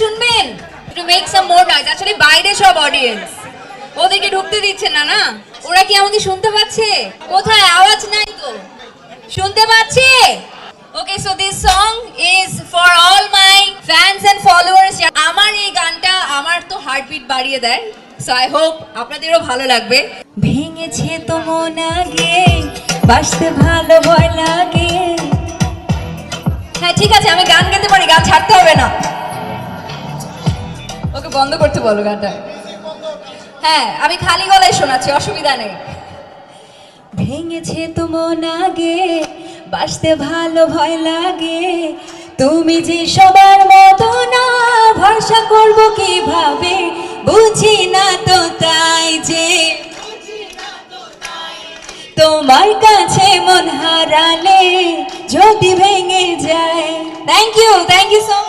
শুনবেন? একটু make some more noise আসলে বাইরে সব অডিয়েন্স ওদেরকে ঢুকতে দিচ্ছে না না? ওরা কি আমাকে শুনতে পাচ্ছে? কোথায়? আওয়াজ নাই তো। শুনতে পাচ্ছে? Okay so this song is for all my fans and followers আমার এই গানটা আমার তো হার্টবিট বাড়িয়ে দেয়। সো আই হোপ আপনাদেরও ভালো লাগবে। ভেঙেছে তো মন আগে বাসতে ভালো ভয় লাগে। হ্যাঁ ঠিক আছে, আমি গান গাইতে পারি, গান ছাড়তে হবে না। ওকে বন্ধ করতে বলো গানটা। হ্যাঁ আমি খালি গলায় শোনাচ্ছি, অসুবিধা নেই। ভেঙেছে তো মন আগে বাসতে ভালো ভয় লাগে। তুমি যে সবার মতো না, ভরসা করব কীভাবে? বুঝি না তো তাই যে, তোমার কাছে মন হারালে যদি ভেঙে যায়। Thank you thank you so